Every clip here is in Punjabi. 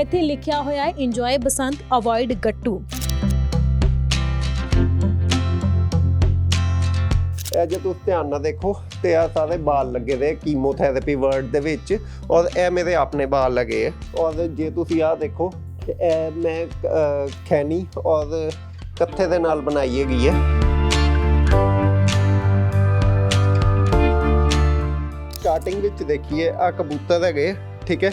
ਇੱਥੇ ਲਿਖਿਆ ਹੋਇਆ ਹੈ ਇੰਜੋਏ ਬਸੰਤ ਅਵੋਇਡ ਗੱਟੂ। ਇਹ ਜੇ ਤੁਸੀਂ ਧਿਆਨ ਨਾਲ ਦੇਖੋ, ਤੇ ਆ ਸਾਰੇ ਬਾਲ ਲੱਗੇ ਦੇ ਕੀਮੋਥੈਰੇਪੀ ਵਰਡ ਦੇ ਵਿੱਚ। ਔਰ ਇਹ ਮੇਰੇ ਆਪਣੇ ਬਾਲ ਲੱਗੇ ਆ। ਔਰ ਜੇ ਤੁਸੀਂ ਆ ਦੇਖੋ, ਤੇ ਇਹ ਮੈਂ ਖੈਨੀ ਔਰ ਕੱਥੇ ਦੇ ਨਾਲ ਬਣਾਈ ਹੈਗੀ ਹੈ ਸਟਾਰਟਿੰਗ ਵਿੱਚ ਦੇਖੀਏ ਆ ਕਬੂਤਰ ਹੈਗੇ ਠੀਕ ਹੈ?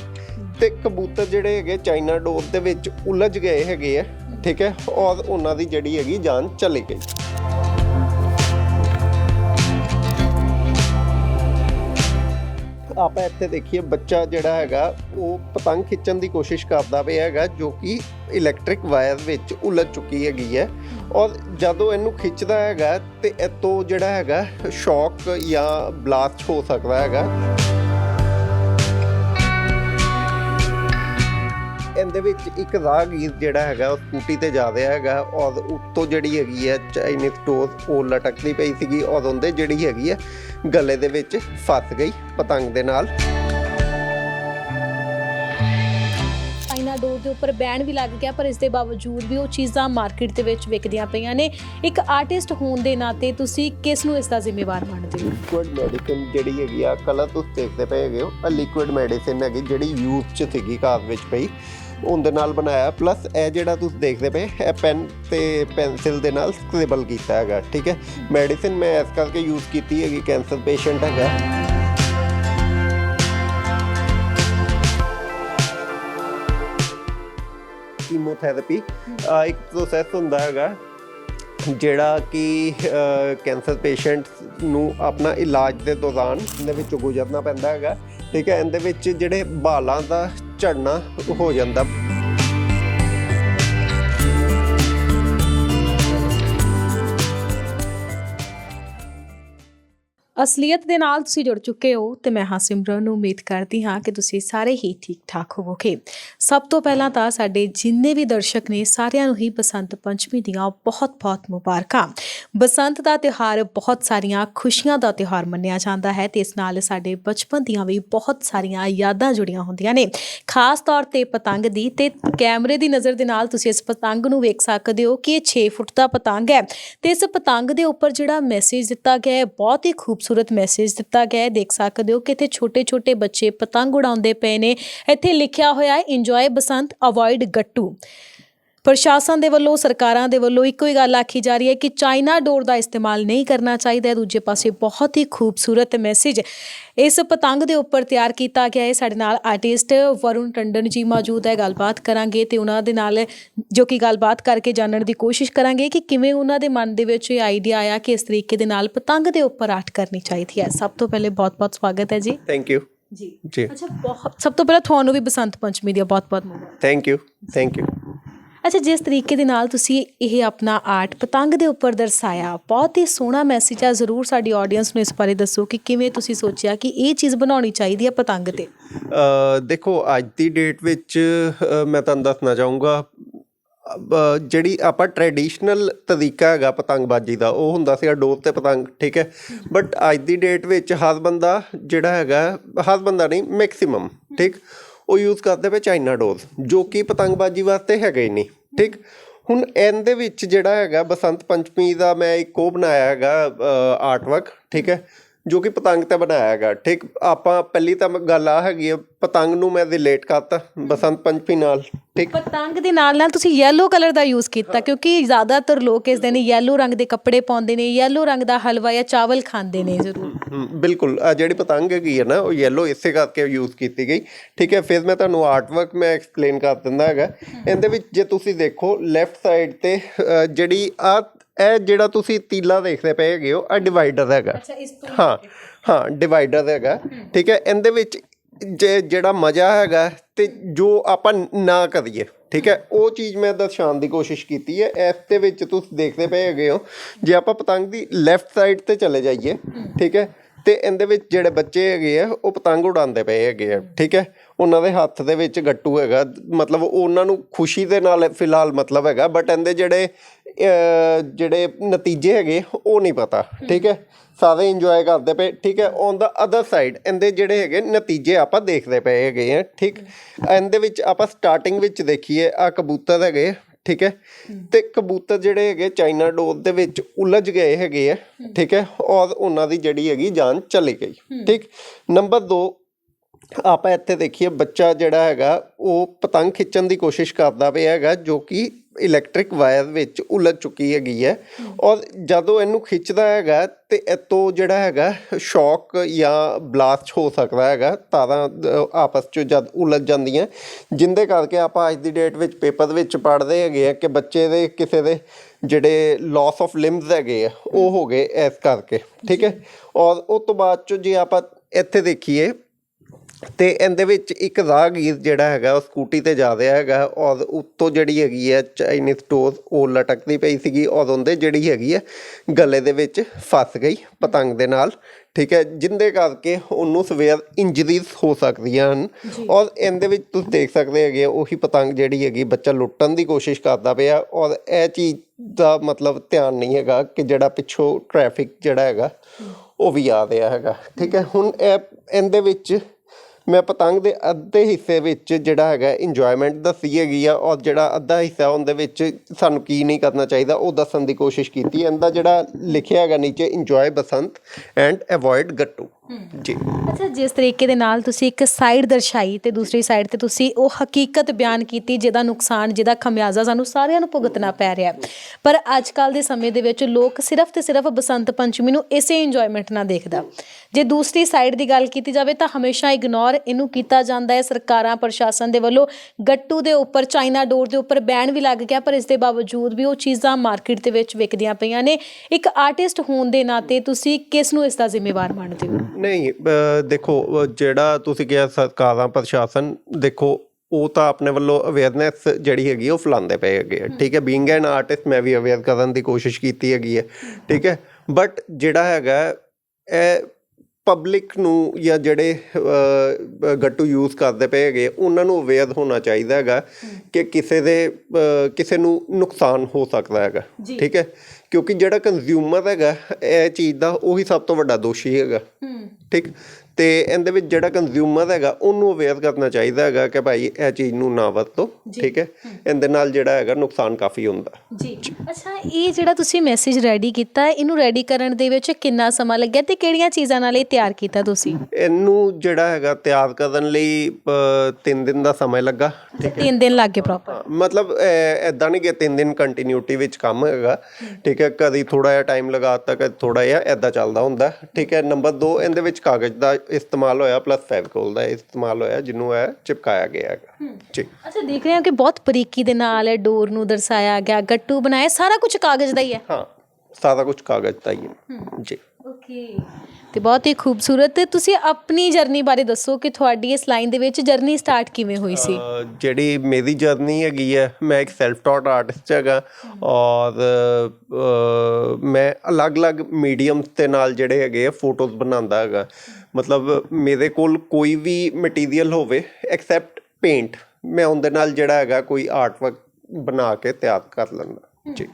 ਤੇ ਕਬੂਤਰ ਜਿਹੜੇ ਹੈਗੇ ਚਾਈਨਾ ਡੋਰ ਦੇ ਵਿੱਚ ਉਲਝ ਗਏ ਹੈਗੇ ਆ, ਠੀਕ ਹੈ? ਔਰ ਉਹਨਾਂ ਦੀ ਜਿਹੜੀ ਹੈਗੀ ਜਾਨ ਚਲੀ ਗਈ। ਆਪਾਂ ਇੱਥੇ ਦੇਖੀਏ, ਬੱਚਾ ਜਿਹੜਾ ਹੈਗਾ, ਉਹ ਪਤੰਗ ਖਿੱਚਣ ਦੀ ਕੋਸ਼ਿਸ਼ ਕਰਦਾ ਪਿਆ ਹੈਗਾ, ਜੋ ਕਿ ਇਲੈਕਟ੍ਰਿਕ ਵਾਇਰ ਵਿੱਚ ਉਲਝ ਚੁੱਕੀ ਹੈਗੀ ਹੈ। ਔਰ ਜਦੋਂ ਇਹਨੂੰ ਖਿੱਚਦਾ ਹੈਗਾ, ਤੇ ਇਹ ਤੋਂ ਜਿਹੜਾ ਹੈਗਾ ਸ਼ੌਕ ਜਾਂ ਬਲਾਸਟ ਹੋ ਸਕਦਾ ਹੈਗਾ। ਇਹਦੇ ਵਿੱਚ ਇੱਕ ਰਾਹਗੀਰ ਜਿਹੜਾ ਹੈਗਾ ਉਹ ਸਕੂਟੀ ਤੇ ਜਾ ਰਿਹਾ ਹੈਗਾ ਔਰ ਉੱਤੋਂ ਜਿਹੜੀ ਹੈਗੀ ਹੈ ਚਾਈਨੀਜ਼ ਡੋਰ ਉਹ ਲਟਕਦੀ ਪਈ ਸੀਗੀ ਔਰ ਉਹਦੇ ਜਿਹੜੀ ਹੈਗੀ ਹੈ ਗਲੇ ਦੇ ਵਿੱਚ ਫਸ ਗਈ ਪਤੰਗ ਦੇ ਨਾਲ। ਚਾਈਨਾ ਡੋਰ ਦੇ ਉੱਪਰ ਬੈਨ ਵੀ ਲੱਗ ਗਿਆ ਪਰ ਇਸ ਦੇ ਬਾਵਜੂਦ ਵੀ ਉਹ ਚੀਜ਼ਾਂ ਮਾਰਕੀਟ ਦੇ ਵਿੱਚ ਵਿਕਦੀਆਂ ਪਈਆਂ ਨੇ। ਇੱਕ ਆਰਟਿਸਟ ਹੋਣ ਦੇ ਨਾਤੇ ਤੁਸੀਂ ਕਿਸ ਨੂੰ ਇਸ ਦਾ ਜ਼ਿੰਮੇਵਾਰ ਮੰਨਦੇ ਹੋ? ਲਿਕੁਇਡ ਮੈਡੀਸਿਨ ਜਿਹੜੀ ਹੈਗੀ ਆ ਕਲਰ ਤੁਸੀਂ ਦੇਖਦੇ ਪਏ ਹੈਗੇ ਹੋ ਆ ਲਿਕੁਇਡ ਮੈਡੀਸਿਨ ਹੈਗੀ ਜਿਹੜੀ ਯੂਜ਼ ਚ ਸੀਗੀ ਕਾਰ ਵਿੱਚ ਪਈ। ਉਹਦੇ ਨਾਲ ਬਣਾਇਆ। ਪਲੱਸ ਇਹ ਜਿਹੜਾ ਤੁਸੀਂ ਦੇਖਦੇ ਪਏ ਇਹ ਪੈਨ ਤੇ ਪੈਨਸਿਲ ਦੇ ਨਾਲ ਸਕ੍ਰਿਬਲ ਕੀਤਾ ਹੈਗਾ ਠੀਕ ਹੈ? ਮੈਡੀਸਿਨ ਮੈਂ ਇਸ ਕਰਕੇ ਯੂਜ਼ ਕੀਤੀ ਹੈਗੀ ਕੈਂਸਰ ਪੇਸ਼ੈਂਟ ਹੈਗਾ। ਕੀਮੋਥੈਰੇਪੀ ਇੱਕ ਪ੍ਰੋਸੈਸ ਹੁੰਦਾ ਹੈਗਾ ਜਿਹੜਾ ਕਿ ਕੈਂਸਰ ਪੇਸ਼ੈਂਟਸ ਨੂੰ ਆਪਣਾ ਇਲਾਜ ਦੇ ਦੌਰਾਨ ਇਹਦੇ ਵਿੱਚੋਂ ਗੁਜ਼ਰਨਾ ਪੈਂਦਾ ਹੈਗਾ ਠੀਕ ਹੈ? ਇਹਦੇ ਵਿੱਚ ਜਿਹੜੇ ਬਾਲਾਂ ਦਾ ਝੜਨਾ ਹੋ ਜਾਂਦਾ। ਅਸਲੀਅਤ ਦੇ ਨਾਲ ਤੁਸੀਂ ਜੁੜ ਚੁੱਕੇ ਹੋ ਤੇ ਮੈਂ ਹਾਂ ਸਿਮਰਨ ਨੂੰ ਉਮੀਦ ਕਰਦੀ ਹਾਂ ਕਿ ਤੁਸੀਂ ਸਾਰੇ ਹੀ ਠੀਕ ਠਾਕ ਹੋਵੋਗੇ। ਸਭ ਤੋਂ ਪਹਿਲਾਂ ਤਾਂ ਸਾਡੇ ਜਿੰਨੇ ਵੀ ਦਰਸ਼ਕ ਨੇ ਸਾਰਿਆਂ ਨੂੰ ਹੀ ਬਸੰਤ ਪੰਚਮੀ ਦੀਆਂ ਬਹੁਤ-ਬਹੁਤ ਮੁਬਾਰਕਾਂ। ਬਸੰਤ ਦਾ ਤਿਉਹਾਰ ਬਹੁਤ ਸਾਰੀਆਂ ਖੁਸ਼ੀਆਂ ਦਾ ਤਿਉਹਾਰ ਮੰਨਿਆ ਜਾਂਦਾ ਹੈ ਤੇ ਇਸ ਨਾਲ ਸਾਡੇ ਬਚਪਨ ਦੀਆਂ ਵੀ ਬਹੁਤ ਸਾਰੀਆਂ ਯਾਦਾਂ ਜੁੜੀਆਂ ਹੁੰਦੀਆਂ ਨੇ। ਖਾਸ ਤੌਰ ਤੇ ਪਤੰਗ ਦੀ ਤੇ ਕੈਮਰੇ ਦੀ ਨਜ਼ਰ ਦੇ ਨਾਲ ਤੁਸੀਂ ਇਸ ਪਤੰਗ ਨੂੰ ਵੇਖ ਸਕਦੇ ਹੋ ਕਿ ਇਹ 6 ਫੁੱਟ ਦਾ ਪਤੰਗ ਹੈ ਤੇ ਇਸ ਪਤੰਗ ਦੇ ਉੱਪਰ ਜਿਹੜਾ ਮੈਸੇਜ ਦਿੱਤਾ ਗਿਆ ਹੈ ਬਹੁਤ ਹੀ ਖੂਬ ਖੂਬਸੂਰਤ ਮੈਸੇਜ ਦਿੱਤਾ ਗਿਆ ਹੈ। ਦੇਖ ਸਕਦੇ ਹੋ ਕਿ ਇੱਥੇ ਛੋਟੇ-ਛੋਟੇ ਬੱਚੇ ਪਤੰਗ ਉਡਾਉਂਦੇ ਪਏ ਨੇ। ਇੱਥੇ ਲਿਖਿਆ ਹੋਇਆ ਹੈ ਇੰਜੋਏ ਬਸੰਤ ਅਵੋਇਡ ਗੱਟੂ। ਪ੍ਰਸ਼ਾਸਨ ਦੇ ਵੱਲੋਂ ਸਰਕਾਰਾਂ ਦੇ ਵੱਲੋਂ ਇੱਕੋ ਹੀ ਗੱਲ ਆਖੀ ਜਾ ਰਹੀ ਹੈ ਕਿ ਚਾਈਨਾ ਡੋਰ ਦਾ ਇਸਤੇਮਾਲ ਨਹੀਂ ਕਰਨਾ ਚਾਹੀਦਾ ਹੈ। ਦੂਜੇ ਪਾਸੇ ਬਹੁਤ ਹੀ ਖੂਬਸੂਰਤ ਮੈਸੇਜ ਇਸ ਪਤੰਗ ਦੇ ਉੱਪਰ ਤਿਆਰ ਕੀਤਾ ਗਿਆ ਹੈ। ਸਾਡੇ ਨਾਲ ਆਰਟਿਸਟ ਵਰੁਣ ਟੰਡਨ ਜੀ ਮੌਜੂਦ ਹੈ। ਗੱਲਬਾਤ ਕਰਾਂਗੇ ਤੇ ਉਹਨਾਂ ਦੇ ਨਾਲ ਜੋ ਕਿ ਗੱਲਬਾਤ ਕਰਕੇ ਜਾਣਨ ਦੀ ਕੋਸ਼ਿਸ਼ ਕਰਾਂਗੇ ਕਿ ਕਿਵੇਂ ਉਹਨਾਂ ਦੇ ਮਨ ਦੇ ਵਿੱਚ ਇਹ ਆਈਡੀਆ ਆਇਆ ਕਿ ਇਸ ਤਰੀਕੇ ਦੇ ਨਾਲ ਪਤੰਗ ਦੇ ਉੱਪਰ ਆਰਟ ਕਰਨੀ ਚਾਹੀਦੀ ਹੈ। ਸਭ ਤੋਂ ਪਹਿਲੇ ਬਹੁਤ-ਬਹੁਤ ਸਵਾਗਤ ਹੈ ਜੀ। ਥੈਂਕ ਯੂ ਜੀ। ਜੀ। ਅੱਛਾ ਬਹੁਤ ਸਭ ਤੋਂ ਪਹਿਲਾਂ ਤੁਹਾਨੂੰ ਵੀ ਬਸੰਤ ਪੰਚਮੀ ਦੀਆਂ ਬਹੁਤ-ਬਹੁਤ ਮੁਬਾਰਕਾਂ। ਥੈਂਕ ਯੂ ਥੈਂਕ ਯੂ ਅੱਛਾ, ਜਿਸ ਤਰੀਕੇ ਦੇ ਨਾਲ ਤੁਸੀਂ ਇਹ ਆਪਣਾ ਆਰਟ ਪਤੰਗ ਦੇ ਉੱਪਰ ਦਰਸਾਇਆ, ਬਹੁਤ ਹੀ ਸੋਹਣਾ ਮੈਸੇਜ ਆ। ਜ਼ਰੂਰ ਸਾਡੀ ਆਡੀਅנס ਨੂੰ ਇਸ ਬਾਰੇ ਦੱਸੋ ਕਿ ਕਿਵੇਂ ਤੁਸੀਂ ਸੋਚਿਆ ਕਿ ਇਹ ਚੀਜ਼ ਬਣਾਉਣੀ ਚਾਹੀਦੀ ਹੈ ਪਤੰਗ ਤੇ? ਦੇਖੋ, ਅੱਜ ਦੀ ਡੇਟ ਵਿੱਚ ਮੈਂ ਤੁਹਾਨੂੰ ਦੱਸਣਾ ਚਾਹੂੰਗਾ ਜਿਹੜੀ ਆਪਾਂ ਟ੍ਰੈਡੀਸ਼ਨਲ ਤਰੀਕਾ ਹੈਗਾ ਪਤੰਗਬਾਜ਼ੀ ਦਾ, ਉਹ ਹੁੰਦਾ ਸੀਗਾ ਡੋਰ ਤੇ ਪਤੰਗ, ਠੀਕ ਹੈ? ਬਟ ਅੱਜ ਦੀ ਡੇਟ ਵਿੱਚ ਹਰ ਬੰਦਾ ਜਿਹੜਾ ਹੈਗਾ, ਹਰ ਬੰਦਾ ਨਹੀਂ ਮੈਕਸਿਮਮ ਠੀਕ? ਉਹ ਯੂਜ਼ ਕਰਦੇ ਪਏ ਚਾਈਨਾ ਡੋਰ ਜੋ ਕਿ ਪਤੰਗਬਾਜ਼ੀ ਵਾਸਤੇ ਹੈਗਾ ਹੀ ਨਹੀਂ। ਠੀਕ। ਹੁਣ ਇਹਦੇ ਵਿੱਚ ਜਿਹੜਾ ਹੈਗਾ ਬਸੰਤ ਪੰਚਮੀ ਦਾ ਮੈਂ ਇੱਕ ਉਹ ਬਣਾਇਆ ਹੈਗਾ ਆਰਟ ਵਰਕ ਠੀਕ ਹੈ। ਜੋ ਕਿ ਪਤੰਗ ਤੇ ਬਣਾਇਆ ਹੈਗਾ ਠੀਕ ਆਪਾਂ ਪਹਿਲੀ ਤਾਂ ਗੱਲ ਆ ਹੈਗੀ ਹੈ ਪਤੰਗ ਨੂੰ ਮੈਂ ਰਿਲੇਟ ਕਰਤਾ ਬਸੰਤ ਪੰਚਮੀ ਨਾਲ ਠੀਕ। ਪਤੰਗ ਦੇ ਨਾਲ ਨਾਲ ਤੁਸੀਂ ਯੈਲੋ ਕਲਰ ਦਾ ਯੂਜ਼ ਕੀਤਾ ਕਿਉਂਕਿ ਜ਼ਿਆਦਾਤਰ ਲੋਕ ਇਸ ਦਿਨ ਯੈਲੋ ਰੰਗ ਦੇ ਕੱਪੜੇ ਪਾਉਂਦੇ ਨੇ ਯੈਲੋ ਰੰਗ ਦਾ ਹਲਵਾ ਜਾਂ ਚਾਵਲ ਖਾਂਦੇ ਨੇ ਜ਼ਰੂਰ। ਬਿਲਕੁਲ ਆ ਜਿਹੜੀ ਪਤੰਗ ਹੈਗੀ ਹੈ ਨਾ ਉਹ ਯੈਲੋ ਇਸੇ ਕਰਕੇ ਯੂਜ਼ ਕੀਤੀ ਗਈ। ਠੀਕ ਹੈ ਫਿਰ ਮੈਂ ਤੁਹਾਨੂੰ ਆਰਟ ਵਰਕ ਮੈਂ ਐਕਸਪਲੇਨ ਕਰ ਦਿੰਦਾ ਹੈਗਾ। ਇਹਦੇ ਵਿੱਚ ਜੇ ਤੁਸੀਂ ਦੇਖੋ ਲੈਫਟ ਸਾਈਡ ਤੇ ਜਿਹੜੀ ਆ ਇਹ ਜਿਹੜਾ ਤੁਸੀਂ ਤੀਲਾ ਦੇਖਦੇ ਪਏ ਹੈਗੇ ਹੋ ਆ ਡਿਵਾਈਡਰ ਹੈਗਾ। ਅੱਛਾ ਇਸ ਤੋਂ ਹਾਂ ਹਾਂ ਡਿਵਾਈਡਰ ਹੈਗਾ ਠੀਕ ਹੈ? ਇਹਦੇ ਵਿੱਚ ਜੇ ਜਿਹੜਾ ਮਜ਼ਾ ਹੈਗਾ ਤੇ ਜੋ ਆਪਾਂ ਨਾ ਕਰੀਏ ਠੀਕ ਹੈ? ਉਹ ਚੀਜ਼ ਮੈਂ ਦਰਸਾਉਣ ਦੀ ਕੋਸ਼ਿਸ਼ ਕੀਤੀ ਹੈ। ਇਸ ਦੇ ਵਿੱਚ ਤੁਸੀਂ ਦੇਖਦੇ ਪਏ ਹੈਗੇ ਹੋ ਜੇ ਆਪਾਂ ਪਤੰਗ ਦੀ ਲੈਫਟ ਸਾਈਡ ਤੇ ਚਲੇ ਜਾਈਏ ਠੀਕ ਹੈ? ਤੇ ਇਹਦੇ ਵਿੱਚ ਜਿਹੜੇ ਬੱਚੇ ਹੈਗੇ ਆ ਉਹ ਪਤੰਗ ਉਡਾਉਂਦੇ ਪਏ ਹੈਗੇ ਆ ਠੀਕ ਹੈ? ਉਹਨਾਂ ਦੇ ਹੱਥ ਦੇ ਵਿੱਚ ਗੱਟੂ ਹੈਗਾ ਮਤਲਬ ਉਹਨਾਂ ਨੂੰ ਖੁਸ਼ੀ ਦੇ ਨਾਲ ਫਿਲਹਾਲ ਮਤਲਬ ਹੈਗਾ ਬਟ ਇਹਦੇ ਜਿਹੜੇ ਜਿਹੜੇ ਨਤੀਜੇ ਹੈਗੇ, ਉਹ ਨਹੀਂ ਪਤਾ, ਠੀਕ ਹੈ? ਸਾਰੇ ਇੰਜੋਏ ਕਰਦੇ ਪਏ, ਠੀਕ ਹੈ? ਔਨ ਦਾ ਅਦਰ ਸਾਈਡ ਇਹਦੇ ਜਿਹੜੇ ਹੈਗੇ ਨਤੀਜੇ ਆਪਾਂ ਦੇਖਦੇ ਪਏ ਹੈਗੇ ਆ, ਠੀਕ? ਇਹਦੇ ਵਿੱਚ ਆਪਾਂ ਸਟਾਰਟਿੰਗ ਵਿੱਚ ਦੇਖੀਏ ਆ ਕਬੂਤਰ ਹੈਗੇ ਠੀਕ ਹੈ? ਤੇ ਕਬੂਤਰ ਜਿਹੜੇ ਹੈਗੇ ਚਾਈਨਾ ਡੋਰ ਦੇ ਵਿੱਚ ਉਲਝ ਗਏ ਹੈਗੇ ਆ, ਠੀਕ ਹੈ? ਔਰ ਉਹਨਾਂ ਦੀ ਜਿਹੜੀ ਹੈਗੀ ਜਾਨ ਚਲੀ ਗਈ, ਠੀਕ? ਨੰਬਰ 2 ਆਪਾਂ ਇੱਥੇ ਦੇਖੀਏ, ਬੱਚਾ ਜਿਹੜਾ ਹੈਗਾ, ਉਹ ਪਤੰਗ ਖਿੱਚਣ ਦੀ ਕੋਸ਼ਿਸ਼ ਕਰਦਾ ਪਿਆ ਹੈਗਾ, ਜੋ ਕਿ ਇਲੈਕਟ੍ਰਿਕ ਵਾਇਰ ਵਿੱਚ ਉਲਝ ਚੁੱਕੀ ਹੈਗੀ ਹੈ। ਔਰ ਜਦੋਂ ਇਹਨੂੰ ਖਿੱਚਦਾ ਹੈਗਾ ਤੇ ਇਤੋਂ ਜਿਹੜਾ ਹੈਗਾ ਸ਼ੌਕ ਜਾਂ ਬਲਾਸਟ ਹੋ ਸਕਦਾ ਹੈਗਾ, ਤਾਰਾਂ ਆਪਸ ਚ ਜਦ ਉਲਝ ਜਾਂਦੀਆਂ। ਜਿੰਦੇ ਕਰਕੇ ਆਪਾਂ ਅੱਜ ਦੀ ਡੇਟ ਵਿੱਚ ਪੇਪਰ ਵਿੱਚ ਪੜ੍ਹਦੇ ਹੈਗੇ ਆ ਕਿ ਬੱਚੇ ਦੇ ਕਿਸੇ ਦੇ ਜਿਹੜੇ ਲਾਸ ਆਫ ਲਿੰਬਸ ਹੈਗੇ ਆ, ਉਹ ਹੋ ਗਏ ਇਸ ਕਰਕੇ। ਠੀਕ ਹੈ? ਔਰ ਉਸ ਤੋਂ ਬਾਅਦ ਚ ਜੇ ਆਪਾਂ ਇੱਥੇ ਦੇਖੀਏ ਤੇ ਇਹਦੇ ਵਿੱਚ ਇੱਕ ਰਾਹਗੀਰ ਜਿਹੜਾ ਹੈਗਾ ਉਹ ਸਕੂਟੀ ਤੇ ਜਾ ਰਿਹਾ ਹੈਗਾ ਔਰ ਉੱਤੋਂ ਜਿਹੜੀ ਹੈਗੀ ਹੈ ਚਾਈਨੀਜ਼ ਟੋਰ ਉਹ ਲਟਕਦੀ ਪਈ ਸੀਗੀ ਔਰ ਉਹਦੇ ਜਿਹੜੀ ਹੈਗੀ ਹੈ ਗਲੇ ਦੇ ਵਿੱਚ ਫਸ ਗਈ ਪਤੰਗ ਦੇ ਨਾਲ ਠੀਕ ਹੈ? ਜਿੰਦੇ ਕਰਕੇ ਉਹਨੂੰ ਸਵੇਰ ਇੰਜਰੀਜ਼ ਹੋ ਸਕਦੀਆਂ ਹਨ। ਔਰ ਇਹਦੇ ਵਿੱਚ ਤੁਸੀਂ ਦੇਖ ਸਕਦੇ ਹੈਗੇ ਉਹੀ ਪਤੰਗ ਜਿਹੜੀ ਹੈਗੀ ਬੱਚਾ ਲੁੱਟਣ ਦੀ ਕੋਸ਼ਿਸ਼ ਕਰਦਾ ਪਿਆ ਔਰ ਇਹ ਚੀਜ਼ ਦਾ ਮਤਲਬ ਧਿਆਨ ਨਹੀਂ ਹੈਗਾ ਕਿ ਜਿਹੜਾ ਪਿੱਛੋਂ ਟ੍ਰੈਫਿਕ ਜਿਹੜਾ ਹੈਗਾ ਉਹ ਵੀ ਆ ਰਿਹਾ ਹੈਗਾ ਠੀਕ ਹੈ? ਹੁਣ ਇਹ ਇਹਦੇ ਵਿੱਚ ਮੈਂ ਪਤੰਗ ਦੇ ਅੱਧੇ ਹਿੱਸੇ ਵਿੱਚ ਜਿਹੜਾ ਹੈਗਾ ਇੰਜੋਇਮੈਂਟ ਦੱਸੀ ਹੈਗੀ ਆ, ਔਰ ਜਿਹੜਾ ਅੱਧਾ ਹਿੱਸਾ ਉਹਦੇ ਵਿੱਚ ਸਾਨੂੰ ਕੀ ਨਹੀਂ ਕਰਨਾ ਚਾਹੀਦਾ, ਉਹ ਦੱਸਣ ਦੀ ਕੋਸ਼ਿਸ਼ ਕੀਤੀ। ਹੈ ਇਹਦਾ ਜਿਹੜਾ ਲਿਖਿਆ ਹੈਗਾ ਨੀਚੇ enjoy Basant and avoid Gattu. ਜੀ। ਅੱਛਾ ਜਿਸ ਤਰੀਕੇ ਦੇ ਨਾਲ ਤੁਸੀਂ ਇੱਕ ਸਾਈਡ ਦਰਸਾਈ ਤੇ ਦੂਸਰੀ ਸਾਈਡ ਤੇ ਤੁਸੀਂ ਉਹ ਹਕੀਕਤ ਬਿਆਨ ਕੀਤੀ ਜਿਹਦਾ ਨੁਕਸਾਨ ਜਿਹਦਾ ਖਮਿਆਜ਼ਾ ਸਾਨੂੰ ਸਾਰਿਆਂ ਨੂੰ ਭੁਗਤਣਾ ਪੈ ਰਿਹਾ। ਪਰ ਅੱਜ ਕੱਲ ਦੇ ਸਮੇਂ ਦੇ ਵਿੱਚ ਲੋਕ ਸਿਰਫ ਤੇ ਸਿਰਫ ਬਸੰਤ ਪੰਚਮੀ ਨੂੰ ਇਸੇ ਇੰਜੋਇਮੈਂਟ ਨਾਲ ਦੇਖਦਾ। ਜੇ ਦੂਸਰੀ ਸਾਈਡ ਦੀ ਗੱਲ ਕੀਤੀ ਜਾਵੇ ਤਾਂ ਹਮੇਸ਼ਾ ਇਗਨੋਰ ਇਹਨੂੰ ਕੀਤਾ ਜਾਂਦਾ ਹੈ। ਸਰਕਾਰਾਂ ਪ੍ਰਸ਼ਾਸਨ ਦੇ ਵੱਲੋਂ ਗੱਟੂ ਦੇ ਉੱਪਰ ਚਾਈਨਾ ਡੋਰ ਦੇ ਉੱਪਰ ਬੈਨ ਵੀ ਲੱਗ ਗਿਆ ਪਰ ਇਸ ਦੇ ਬਾਵਜੂਦ ਵੀ ਉਹ ਚੀਜ਼ਾਂ ਮਾਰਕੀਟ ਦੇ ਵਿੱਚ ਵਿਕਦੀਆਂ ਪਈਆਂ ਨੇ। ਇੱਕ ਆਰਟਿਸਟ ਹੋਣ ਦੇ ਨਾਤੇ ਤੁਸੀਂ ਕਿਸ ਨੂੰ ਇਸ ਦਾ ਜ਼ਿੰਮੇਵਾਰ ਮੰਨਦੇ ਹੋ? ਨਹੀਂ ਦੇਖੋ ਜਿਹੜਾ ਤੁਸੀਂ ਕਿਹਾ ਸਰਕਾਰਾਂ ਪ੍ਰਸ਼ਾਸਨ ਦੇਖੋ ਉਹ ਤਾਂ ਆਪਣੇ ਵੱਲੋਂ ਅਵੇਅਰਨੈਸ ਜਿਹੜੀ ਹੈਗੀ ਉਹ ਫੈਲਾਉਂਦੇ ਪਏ ਹੈਗੇ ਆ। ਠੀਕ ਹੈ ਬੀਇੰਗ ਐਨ ਆਰਟਿਸਟ ਮੈਂ ਵੀ ਅਵੇਅਰ ਕਰਨ ਦੀ ਕੋਸ਼ਿਸ਼ ਕੀਤੀ ਹੈਗੀ ਹੈ ਠੀਕ ਹੈ ਬਟ ਜਿਹੜਾ ਹੈਗਾ ਇਹ ਪਬਲਿਕ ਨੂੰ ਜਾਂ ਜਿਹੜੇ ਗੱਟੂ ਯੂਜ਼ ਕਰਦੇ ਪਏ ਹੈਗੇ ਉਹਨਾਂ ਨੂੰ ਅਵੇਅਰ ਹੋਣਾ ਚਾਹੀਦਾ ਹੈਗਾ ਕਿ ਕਿਸੇ ਦੇ ਕਿਸੇ ਨੂੰ ਨੁਕਸਾਨ ਹੋ ਸਕਦਾ ਹੈਗਾ ਠੀਕ ਹੈ? ਕਿਉਂਕਿ ਜਿਹੜਾ ਕੰਜ਼ਿਊਮਰ ਹੈਗਾ ਇਹ ਚੀਜ਼ ਦਾ ਉਹੀ ਸਭ ਤੋਂ ਵੱਡਾ ਦੋਸ਼ੀ ਹੈਗਾ ਠੀਕ? ਤੇ ਇਹਦੇ ਵਿੱਚ ਜਿਹੜਾ ਕੰਜ਼ਿਊਮਰ ਹੈਗਾ ਉਹਨੂੰ ਅਵੇਅਰ ਕਰਨਾ ਚਾਹੀਦਾ ਹੈਗਾ ਕਿ ਭਾਈ ਇਹ ਚੀਜ਼ ਨੂੰ ਨਾ ਵਰਤੋ ਠੀਕ ਹੈ? ਇਹਦੇ ਨਾਲ ਜਿਹੜਾ ਹੈਗਾ ਨੁਕਸਾਨ ਕਾਫੀ ਹੁੰਦਾ। ਜੀ। ਅੱਛਾ ਇਹ ਜਿਹੜਾ ਤੁਸੀਂ ਮੈਸੇਜ ਰੈਡੀ ਕੀਤਾ ਇਹਨੂੰ ਰੈਡੀ ਕਰਨ ਦੇ ਵਿੱਚ ਕਿੰਨਾ ਸਮਾਂ ਲੱਗਿਆ ਤੇ ਕਿਹੜੀਆਂ ਚੀਜ਼ਾਂ ਨਾਲ ਇਹ ਤਿਆਰ ਕੀਤਾ ਤੁਸੀਂ? ਇਹਨੂੰ ਜਿਹੜਾ ਹੈਗਾ ਤਿਆਰ ਕਰਨ ਲਈ 3 ਦਿਨ ਦਾ ਸਮਾਂ ਲੱਗਾ ਠੀਕ ਤਿੰਨ ਦਿਨ ਲੱਗ ਗਏ ਪ੍ਰੋਪਰ ਮਤਲਬ ਐਦਾਂ ਨਹੀਂ ਕਿ 3 ਦਿਨ ਕੰਟੀਨਿਊਟੀ ਵਿੱਚ ਕੰਮ ਹੈਗਾ ਠੀਕ ਹੈ? ਕਦੀ ਥੋੜਾ ਜਿਹਾ ਟਾਈਮ ਲਗਾਤਾ ਕਦੀ ਥੋੜਾ ਜਿਹਾ ਐਦਾਂ ਚੱਲਦਾ ਹੁੰਦਾ ਠੀਕ ਹੈ? ਨੰਬਰ 2 ਇਹਦੇ ਵਿੱਚ ਕਾਗਜ਼ ਦਾ ਇਸਤੇਮਾਲ ਹੋਇਆ ਪਲੱਸ ਫੈਵਿਕੋਲ ਦਾ ਇਸਤੇਮਾਲ ਹੋਇਆ ਜਿਹਨੂੰ ਇਹ ਚਿਪਕਾਇਆ ਗਿਆ ਹੈਗਾ। ਜੀ। ਅੱਛਾ ਦੇਖ ਰਹੇ ਹਾਂ ਕਿ ਬਹੁਤ ਬਰੀਕੀ ਦੇ ਨਾਲ ਡੋਰ ਨੂੰ ਦਰਸਾਇਆ ਗਿਆ ਗੱਟੂ ਬਣਾਇਆ ਸਾਰਾ ਕੁਝ ਕਾਗਜ਼ ਦਾ ਹੀ ਹੈ? ਹਾਂ ਸਾਰਾ ਕੁਝ ਕਾਗਜ਼ ਦਾ ਹੀ ਹੈ। ਜੀ। ਓਕੇ। ਤੇ ਬਹੁਤ ਹੀ ਖੂਬਸੂਰਤ ਤੇ ਤੁਸੀਂ ਆਪਣੀ ਜਰਨੀ ਬਾਰੇ ਦੱਸੋ ਕਿ ਤੁਹਾਡੀ ਇਸ ਲਾਈਨ ਦੇ ਵਿੱਚ ਜਰਨੀ ਸਟਾਰਟ ਕਿਵੇਂ ਹੋਈ ਸੀ? ਜਿਹੜੀ ਮੇਰੀ ਜਰਨੀ ਹੈਗੀ ਹੈ ਮੈਂ ਇੱਕ ਸੈਲਫ ਟਾਟ ਆਰਟਿਸਟ ਹੈਗਾ ਔਰ ਮੈਂ ਅਲੱਗ-ਅਲੱਗ ਮੀਡੀਅਮਸ ਦੇ ਨਾਲ ਜਿਹੜੇ ਹੈਗੇ ਆ ਫੋਟੋਜ਼ ਬਣਾਉਂਦਾ ਹੈਗਾ। ਮਤਲਬ ਮੇਰੇ ਕੋਲ ਕੋਈ ਵੀ ਮਟੀਰੀਅਲ ਹੋਵੇ ਐਕਸੈਪਟ ਪੇਂਟ ਮੈਂ ਉਹਦੇ ਨਾਲ ਜਿਹੜਾ ਹੈਗਾ ਕੋਈ ਆਰਟ ਵਰਕ ਬਣਾ ਕੇ ਤਿਆਰ ਕਰ ਲੈਂਦਾ। ਜੀ।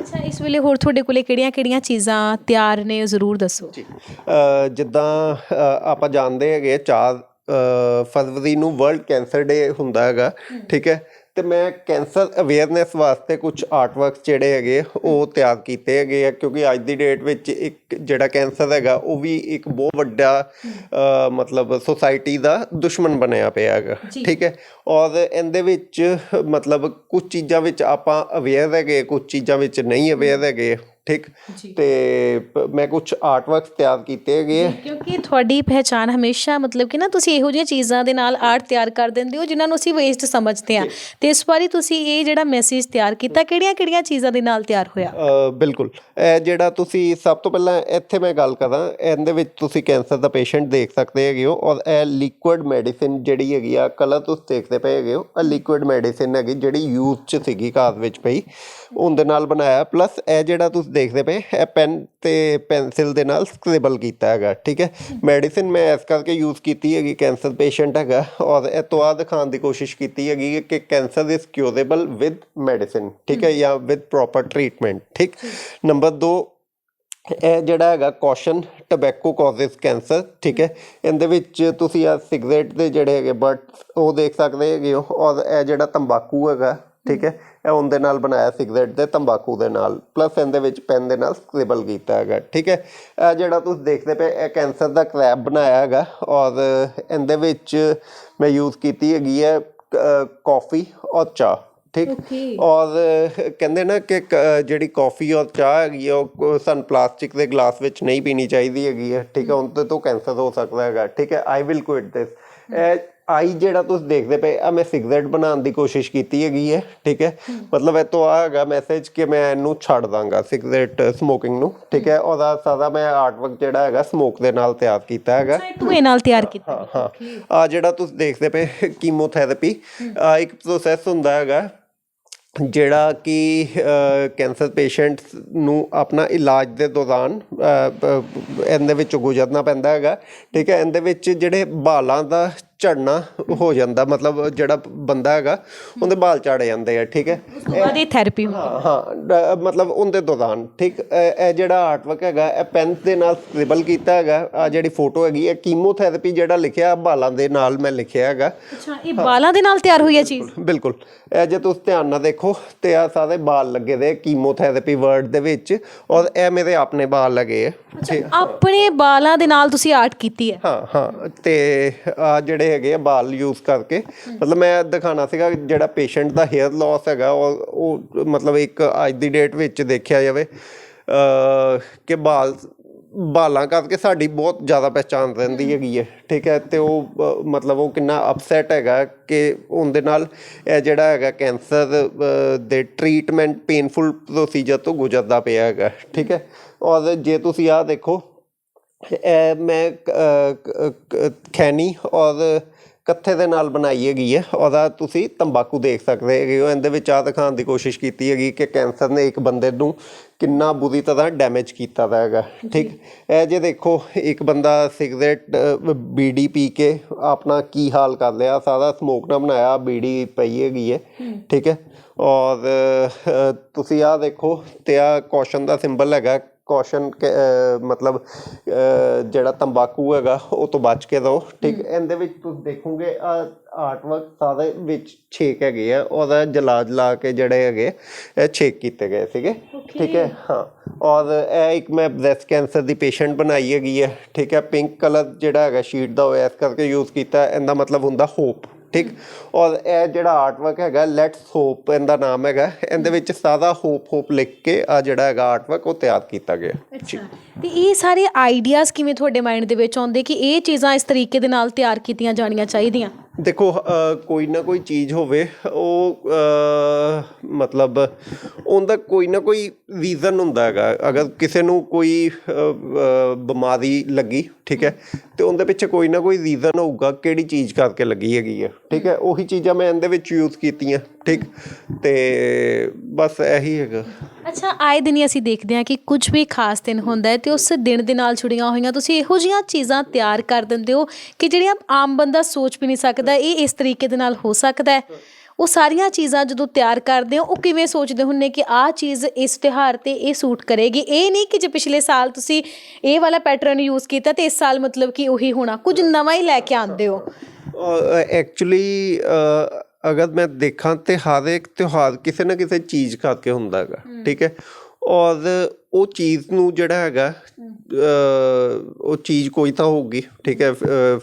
ਅੱਛਾ ਇਸ ਵੇਲੇ ਹੋਰ ਤੁਹਾਡੇ ਕੋਲੇ ਕਿਹੜੀਆਂ-ਕਿਹੜੀਆਂ ਚੀਜ਼ਾਂ ਤਿਆਰ ਨੇ ਜ਼ਰੂਰ ਦੱਸੋ। ਜੀ। ਜਿੱਦਾਂ ਆਪਾਂ ਜਾਣਦੇ ਹੈਗੇ 4 ਫਰਵਰੀ ਨੂੰ ਵਰਲਡ ਕੈਂਸਰ ਡੇ ਹੁੰਦਾ ਹੈਗਾ ਠੀਕ ਹੈ? ਤੇ ਮੈਂ ਕੈਂਸਰ ਅਵੇਅਰਨੈਸ ਵਾਸਤੇ ਕੁਝ ਆਰਟ ਵਰਕਸ ਜਿਹੜੇ ਹੈਗੇ ਉਹ ਤਿਆਰ ਕੀਤੇ ਹੈਗੇ ਆ ਕਿਉਂਕਿ ਅੱਜ ਦੀ ਡੇਟ ਵਿੱਚ ਇੱਕ ਜਿਹੜਾ ਕੈਂਸਰ ਹੈਗਾ ਉਹ ਵੀ ਇੱਕ ਬਹੁਤ ਵੱਡਾ ਮਤਲਬ ਸੋਸਾਇਟੀ ਦਾ ਦੁਸ਼ਮਣ ਬਣਿਆ ਪਿਆ ਹੈਗਾ ਠੀਕ ਹੈ? ਔਰ ਇਹਦੇ ਵਿੱਚ ਮਤਲਬ ਕੁਝ ਚੀਜ਼ਾਂ ਵਿੱਚ ਆਪਾਂ ਅਵੇਅਰ ਹੈਗੇ ਕੁਝ ਚੀਜ਼ਾਂ ਵਿੱਚ ਨਹੀਂ ਅਵੇਅਰ ਹੈਗੇ ਠੀਕ? ਤੇ ਮੈਂ ਕੁਝ ਆਰਟ ਵਰਕਸ ਤਿਆਰ ਕੀਤੇ ਹੈਗੇ ਆ। ਕਿਉਂਕਿ ਤੁਹਾਡੀ ਪਹਿਚਾਨ ਹਮੇਸ਼ਾ ਮਤਲਬ ਕਿ ਨਾ ਤੁਸੀਂ ਇਹੋ ਜਿਹੀਆਂ ਚੀਜ਼ਾਂ ਦੇ ਨਾਲ ਆਰਟ ਤਿਆਰ ਕਰ ਦਿੰਦੇ ਹੋ ਜਿਨ੍ਹਾਂ ਨੂੰ ਅਸੀਂ ਵੇਸਟ ਸਮਝਦੇ ਹਾਂ। ਤੇ ਇਸ ਵਾਰੀ ਤੁਸੀਂ ਇਹ ਜਿਹੜਾ ਮੈਸੇਜ ਤਿਆਰ ਕੀਤਾ ਕਿਹੜੀਆਂ-ਕਿਹੜੀਆਂ ਚੀਜ਼ਾਂ ਦੇ ਨਾਲ ਤਿਆਰ ਹੋਇਆ? ਬਿਲਕੁਲ। ਇਹ ਜਿਹੜਾ ਤੁਸੀਂ ਸਭ ਤੋਂ ਪਹਿਲਾਂ ਇੱਥੇ ਮੈਂ ਗੱਲ ਕਰਾਂ ਇਹਦੇ ਵਿੱਚ ਤੁਸੀਂ ਕੈਂਸਰ ਦਾ ਪੇਸ਼ੈਂਟ ਦੇਖ ਸਕਦੇ ਹੈਗੇ ਹੋ ਔਰ ਇਹ ਲਿਕੁਇਡ ਮੈਡੀਸਿਨ ਜਿਹੜੀ ਹੈਗੀ ਆ ਕਲਰ ਤੁਸੀਂ ਦੇਖਦੇ ਪਏ ਹੈਗੇ ਹੋ ਇਹ ਲਿਕੁਇਡ ਮੈਡੀਸਿਨ ਹੈਗੀ ਜਿਹੜੀ ਯੂਜ਼ ਚ ਸੀਗੀ ਘਰ ਵਿੱਚ ਪਈ। ਉਹਦੇ ਨਾਲ ਬਣਾਇਆ ਪਲੱਸ ਇਹ ਜਿਹੜਾ ਤੁਸੀਂ ਦੇਖਦੇ ਪਏ ਇਹ ਪੈਨ ਤੇ ਪੈਨਸਿਲ ਦੇ ਨਾਲ ਸਕ੍ਰਿਬਲ ਕੀਤਾ ਹੈਗਾ ਠੀਕ ਹੈ? ਮੈਡੀਸਿਨ ਮੈਂ ਇਸ ਕਰਕੇ ਯੂਜ਼ ਕੀਤੀ ਹੈਗੀ ਕੈਂਸਰ ਪੇਸ਼ੈਂਟ ਹੈਗਾ ਔਰ ਇਹ ਤੋਂ ਆ ਦਿਖਾਉਣ ਦੀ ਕੋਸ਼ਿਸ਼ ਕੀਤੀ ਹੈਗੀ ਕਿ cancer is curable with medicine ਠੀਕ ਹੈ? ਜਾਂ ਵਿਦ ਪ੍ਰੋਪਰ ਟ੍ਰੀਟਮੈਂਟ ਠੀਕ? ਨੰਬਰ 2 ਇਹ ਜਿਹੜਾ ਹੈਗਾ ਕੌਸ਼ਨ ਟobacco causes ਕੈਂਸਰ ਠੀਕ ਹੈ? ਇਹਦੇ ਵਿੱਚ ਤੁਸੀਂ ਆ ਸਿਗਰਟ ਦੇ ਜਿਹੜੇ ਹੈਗੇ ਬਟ ਉਹ ਦੇਖ ਸਕਦੇ ਹੈਗੇ ਹੋ ਔਰ ਇਹ ਜਿਹੜਾ ਤੰਬਾਕੂ ਹੈਗਾ ਠੀਕ ਹੈ? ਇਹ ਉਹਦੇ ਨਾਲ ਬਣਾਇਆ ਸਿਗਰਟ ਦੇ ਤੰਬਾਕੂ ਦੇ ਨਾਲ ਪਲੱਸ ਇਹਦੇ ਵਿੱਚ ਪੈਨ ਦੇ ਨਾਲ ਸਕ੍ਰਿਬਲ ਕੀਤਾ ਹੈਗਾ ਠੀਕ ਹੈ? ਇਹ ਜਿਹੜਾ ਤੁਸੀਂ ਦੇਖਦੇ ਪਏ ਇਹ ਕੈਂਸਰ ਦਾ ਕ੍ਰੈਬ ਬਣਾਇਆ ਹੈਗਾ ਔਰ ਇਹਦੇ ਵਿੱਚ ਮੈਂ ਯੂਜ਼ ਕੀਤੀ ਹੈਗੀ ਹੈ ਕਾਫੀ ਔਰ ਚਾਹ ਠੀਕ. ਔਰ ਕਹਿੰਦੇ ਨਾ ਕਿ ਜਿਹੜੀ ਕਾਫੀ ਔਰ ਚਾਹ ਹੈਗੀ ਉਹ ਸਾਨੂੰ ਪਲਾਸਟਿਕ ਦੇ ਗਲਾਸ ਵਿੱਚ ਨਹੀਂ ਪੀਣੀ ਚਾਹੀਦੀ ਹੈਗੀ ਹੈ ਠੀਕ ਹੈ? ਉਹਨਾਂ ਤੋਂ ਕੈਂਸਰ ਹੋ ਸਕਦਾ ਹੈਗਾ ਠੀਕ ਹੈ? ਆਈ ਵਿਲ ਕੁਇਟ ਦਿਸ ਇਹ ਆਈ ਜਿਹੜਾ ਤੁਸੀਂ ਦੇਖਦੇ ਪਏ ਆ ਮੈਂ ਸਿਗਰਟ ਬਣਾਉਣ ਦੀ ਕੋਸ਼ਿਸ਼ ਕੀਤੀ ਹੈਗੀ ਹੈ ਠੀਕ ਹੈ? ਮਤਲਬ ਇਹ ਤੋਂ ਆ ਹੈਗਾ ਮੈਸੇਜ ਕਿ ਮੈਂ ਇਹਨੂੰ ਛੱਡ ਦਾਂਗਾ ਸਿਗਰਟ ਸਮੋਕਿੰਗ ਨੂੰ ਠੀਕ ਹੈ? ਉਹਦਾ ਸਾਰਾ ਮੈਂ ਆਰਟਵਰਕ ਜਿਹੜਾ ਹੈਗਾ ਸਮੋਕ ਦੇ ਨਾਲ ਤਿਆਰ ਕੀਤਾ ਹੈਗਾ। ਧੂਏ ਨਾਲ ਤਿਆਰ ਕੀਤਾ। ਹਾਂ ਆ ਜਿਹੜਾ ਤੁਸੀਂ ਦੇਖਦੇ ਪਏ ਕੀਮੋਥੈਰੇਪੀ ਆ ਇੱਕ ਪ੍ਰੋਸੈਸ ਹੁੰਦਾ ਹੈਗਾ ਜਿਹੜਾ ਕਿ ਕੈਂਸਰ ਪੇਸ਼ੈਂਟਸ ਨੂੰ ਆਪਣਾ ਇਲਾਜ ਦੇ ਦੌਰਾਨ ਇਹਦੇ ਵਿੱਚੋਂ ਗੁਜ਼ਰਨਾ ਪੈਂਦਾ ਹੈਗਾ ਠੀਕ ਹੈ? ਇਹਦੇ ਵਿੱਚ ਜਿਹੜੇ ਬਾਲਾਂ ਦਾ ਝੜਨਾ ਹੋ ਜਾਂਦਾ ਮਤਲਬ ਜਿਹੜਾ ਬੰਦਾ ਹੈਗਾ ਉਹਦੇ ਬਾਲ ਝੜ ਜਾਂਦੇ ਆ ਠੀਕ ਹੈ? ਇਹ ਥੈਰੇਪੀ ਹਾਂ ਹਾਂ ਮਤਲਬ ਉਹਦੇ ਦੌਰਾਨ ਠੀਕ ਇਹ ਜਿਹੜਾ ਆਰਟਵਰਕ ਹੈਗਾ ਇਹ ਪੈਨ ਦੇ ਨਾਲ ਸਕ੍ਰਿਬਲ ਕੀਤਾ ਹੈਗਾ ਆ ਜਿਹੜੀ ਫੋਟੋ ਹੈਗੀ ਇਹ ਕੀਮੋਥੈਰੇਪੀ ਜਿਹੜਾ ਲਿਖਿਆ ਬਾਲਾਂ ਦੇ ਨਾਲ ਮੈਂ ਲਿਖਿਆ ਹੈਗਾ। ਅੱਛਾ ਇਹ ਬਾਲਾਂ ਦੇ ਨਾਲ ਤਿਆਰ ਹੋਈ ਹੈ ਚੀਜ਼? ਬਿਲਕੁਲ ਇਹ ਜੇ ਤੁਸੀਂ ਧਿਆਨ ਨਾਲ ਦੇਖੋ ਤੇ ਆ ਸਾਰੇ ਬਾਲ ਲੱਗੇ ਦੇ ਕੀਮੋਥੈਰੇਪੀ ਵਰਡ ਦੇ ਵਿੱਚ ਔਰ ਇਹ ਮੇਰੇ ਆਪਣੇ ਬਾਲ ਲੱਗੇ ਆ ਆਪਣੇ ਬਾਲਾਂ ਦੇ ਨਾਲ ਤੁਸੀਂ ਆਰਟ ਕੀਤੀ ਹੈ? ਹਾਂ ਹਾਂ ਤੇ ਆ ਜਿਹੜੇ ਹੈਗੇ ਆ ਬਾਲ ਯੂਜ਼ ਕਰਕੇ। ਮਤਲਬ ਮੈਂ ਦਿਖਾਣਾ ਸੀਗਾ ਜਿਹੜਾ ਪੇਸ਼ੈਂਟ ਦਾ ਹੇਅਰ ਲਾਸ ਹੈਗਾ, ਉਹ ਉਹ ਮਤਲਬ ਇੱਕ ਅੱਜ ਦੀ ਡੇਟ ਵਿੱਚ ਦੇਖਿਆ ਜਾਵੇ ਕਿ ਬਾਲ ਬਾਲਾਂ ਕਰਕੇ ਸਾਡੀ ਬਹੁਤ ਜ਼ਿਆਦਾ ਪਹਿਚਾਨ ਰਹਿੰਦੀ ਹੈਗੀ ਹੈ। ਠੀਕ ਹੈ, ਤੇ ਉਹ ਮਤਲਬ ਉਹ ਕਿੰਨਾ ਅਪਸੈਟ ਹੈਗਾ ਕਿ ਉਹਦੇ ਨਾਲ ਇਹ ਜਿਹੜਾ ਹੈਗਾ ਕੈਂਸਰ ਦੇ ਟ੍ਰੀਟਮੈਂਟ ਪੇਨਫੁਲ ਪ੍ਰੋਸੀਜਰ ਤੋਂ ਗੁਜ਼ਰਦਾ ਪਿਆ ਹੈਗਾ। ਠੀਕ ਹੈ, ਔਰ ਜੇ ਤੁਸੀਂ ਆਹ ਦੇਖੋ ਮੈਂ ਕ- ਕ- ਖੈਨੀ ਔਰ ਕੱਥੇ ਦੇ ਨਾਲ ਬਣਾਈ ਹੈਗੀ ਹੈ। ਉਹਦਾ ਤੁਸੀਂ ਤੰਬਾਕੂ ਦੇਖ ਸਕਦੇ ਹੈਗੇ ਹੋ। ਇਹਦੇ ਵਿੱਚ ਆ ਦਿਖਾਉਣ ਦੀ ਕੋਸ਼ਿਸ਼ ਕੀਤੀ ਹੈਗੀ ਕਿ ਕੈਂਸਰ ਨੇ ਇੱਕ ਬੰਦੇ ਨੂੰ ਕਿੰਨਾ ਬੁਰੀ ਤਰ੍ਹਾਂ ਡੈਮੇਜ ਕੀਤਾ ਦਾ ਹੈਗਾ। ਠੀਕ? ਇਹ ਜੇ ਦੇਖੋ ਇੱਕ ਬੰਦਾ ਸਿਗਰਟ ਬੀੜੀ ਪੀ ਕੇ ਆਪਣਾ ਕੀ ਹਾਲ ਕਰ ਲਿਆ ਸਾਰਾ ਸਮੋਕ ਨਾਲ ਬਣਾਇਆ ਬੀੜੀ ਪਈ ਹੈਗੀ ਹੈ। ਠੀਕ ਹੈ? ਔਰ ਤੁਸੀਂ ਆ ਦੇਖੋ ਤੇ ਆ ਕੌਸ਼ਨ ਦਾ ਸਿੰਬਲ ਹੈਗਾ। ਕੌਸ਼ਨ ਮਤਲਬ ਜਿਹੜਾ ਤੰਬਾਕੂ ਹੈਗਾ ਉਹ ਤੋਂ ਬਚ ਕੇ ਰਹੋ। ਠੀਕ ਇਹਦੇ ਵਿੱਚ ਤੁਸੀਂ ਦੇਖੋਗੇ ਆ ਆਰਟਵਰਕ ਸਾਰੇ ਵਿੱਚ ਛੇਕ ਹੈਗੇ ਆ। ਉਹਦਾ ਜਲਾ ਜਲਾ ਕੇ ਜਿਹੜੇ ਹੈਗੇ ਇਹ ਛੇਕ ਕੀਤੇ ਗਏ ਸੀਗੇ। ਠੀਕ ਹੈ ਹਾਂ। ਔਰ ਇਹ ਇੱਕ ਮੈਂ ਬ੍ਰੈਸਟ ਕੈਂਸਰ ਦੀ ਪੇਸ਼ੈਂਟ ਬਣਾਈ ਹੈਗੀ ਹੈ ਠੀਕ ਹੈ ਪਿੰਕ ਕਲਰ ਜਿਹੜਾ ਹੈਗਾ ਸ਼ੀਟ ਦਾ ਉਹ ਇਸ ਕਰਕੇ ਯੂਜ਼ ਕੀਤਾ। ਇਹਦਾ ਮਤਲਬ ਹੁੰਦਾ ਹੋਪ ਠੀਕ? ਔਰ ਇਹ ਜਿਹੜਾ ਆਰਟਵਰਕ ਹੈਗਾ ਲੈਟਸ ਹੋਪ ਇਹਦਾ ਨਾਮ ਹੈਗਾ। ਇਹਦੇ ਵਿੱਚ ਸਾਦਾ ਹੋਪ ਹੋਪ ਲਿਖ ਕੇ ਆ ਜਿਹੜਾ ਹੈਗਾ ਆਰਟਵਰਕ ਉਹ ਤਿਆਰ ਕੀਤਾ ਗਿਆ। ਅੱਛਾ। ਤੇ ਇਹ ਸਾਰੇ ਆਈਡੀਆਜ਼ ਕਿਵੇਂ ਤੁਹਾਡੇ ਮਾਈਂਡ ਦੇ ਵਿੱਚ ਆਉਂਦੇ ਕਿ ਇਹ ਚੀਜ਼ਾਂ ਇਸ ਤਰੀਕੇ ਦੇ ਨਾਲ ਤਿਆਰ ਕੀਤੀਆਂ ਜਾਣੀਆਂ ਚਾਹੀਦੀਆਂ? ਦੇਖੋ ਕੋਈ ਨਾ ਕੋਈ ਚੀਜ਼ ਹੋਵੇ, ਉਹ ਮਤਲਬ ਉਹਦਾ ਕੋਈ ਨਾ ਕੋਈ ਰੀਜ਼ਨ ਹੁੰਦਾ ਹੈਗਾ। ਅਗਰ ਕਿਸੇ ਨੂੰ ਕੋਈ ਬਿਮਾਰੀ ਲੱਗੀ, ਠੀਕ ਹੈ, ਤੇ ਉਹਦੇ ਪਿੱਛੇ ਕੋਈ ਨਾ ਕੋਈ ਰੀਜ਼ਨ ਹੋਊਗਾ ਕਿਹੜੀ ਚੀਜ਼ ਕਰਕੇ ਲੱਗੀ ਹੈਗੀ ਹੈ ਠੀਕ ਹੈ। ਉਹੀ ਚੀਜ਼ਾਂ ਮੈਂ ਇਹਦੇ ਵਿੱਚ ਯੂਜ਼ ਕੀਤੀਆਂ, ਠੀਕ। ਅਤੇ ਬਸ ਇਹੀ ਹੈਗਾ। ਅੱਛਾ, ਆਏ ਦਿਨ ਹੀ ਅਸੀਂ ਦੇਖਦੇ ਹਾਂ ਕਿ ਕੁਝ ਵੀ ਖਾਸ ਦਿਨ ਹੁੰਦਾ ਹੈ ਤੇ ਉਸ ਦਿਨ ਦੇ ਨਾਲ ਜੁੜੀਆਂ ਹੋਈਆਂ। ਤੁਸੀਂ ਇਹੋ ਜਿਹੀਆਂ ਚੀਜ਼ਾਂ ਤਿਆਰ ਕਰ ਦਿੰਦੇ ਹੋ ਕਿ ਜਿਹੜੀਆਂ ਆਮ ਬੰਦਾ ਸੋਚ ਵੀ ਨਹੀਂ ਸਕਦਾ, ਇਹ ਇਸ ਤਰੀਕੇ ਦੇ ਨਾਲ ਹੋ ਸਕਦਾ ਹੈ। ਉਹ ਸਾਰੀਆਂ ਚੀਜ਼ਾਂ ਜਦੋਂ ਤਿਆਰ ਕਰਦੇ ਹੋ, ਉਹ ਕਿਵੇਂ ਸੋਚਦੇ ਹੁੰਨੇ ਕਿ ਆਹ ਚੀਜ਼ ਇਸ ਤਿਉਹਾਰ ਤੇ ਇਹ ਸੂਟ ਕਰੇਗੀ? ਇਹ ਨਹੀਂ ਕਿ ਜੇ ਪਿਛਲੇ ਸਾਲ ਤੁਸੀਂ ਇਹ ਵਾਲਾ ਪੈਟਰਨ ਯੂਜ਼ ਕੀਤਾ ਤੇ ਇਸ ਸਾਲ ਮਤਲਬ ਕਿ ਉਹੀ ਹੋਣਾ। ਕੁਝ ਨਵਾਂ ਹੀ ਲੈ ਕੇ ਆਉਂਦੇ ਹੋ। ਐਕਚੁਅਲੀ ਅਗਰ ਮੈਂ ਦੇਖਾਂ ਤੇ ਹਰ ਇੱਕ ਤਿਉਹਾਰ ਕਿਸੇ ਨਾ ਕਿਸੇ ਚੀਜ਼ ਕਰਕੇ ਹੁੰਦਾ ਹੈਗਾ ਠੀਕ ਹੈ? ਔਰ ਉਹ ਚੀਜ਼ ਨੂੰ ਜਿਹੜਾ ਹੈਗਾ ਉਹ ਚੀਜ਼ ਕੋਈ ਤਾਂ ਹੋਊਗੀ ਠੀਕ ਹੈ?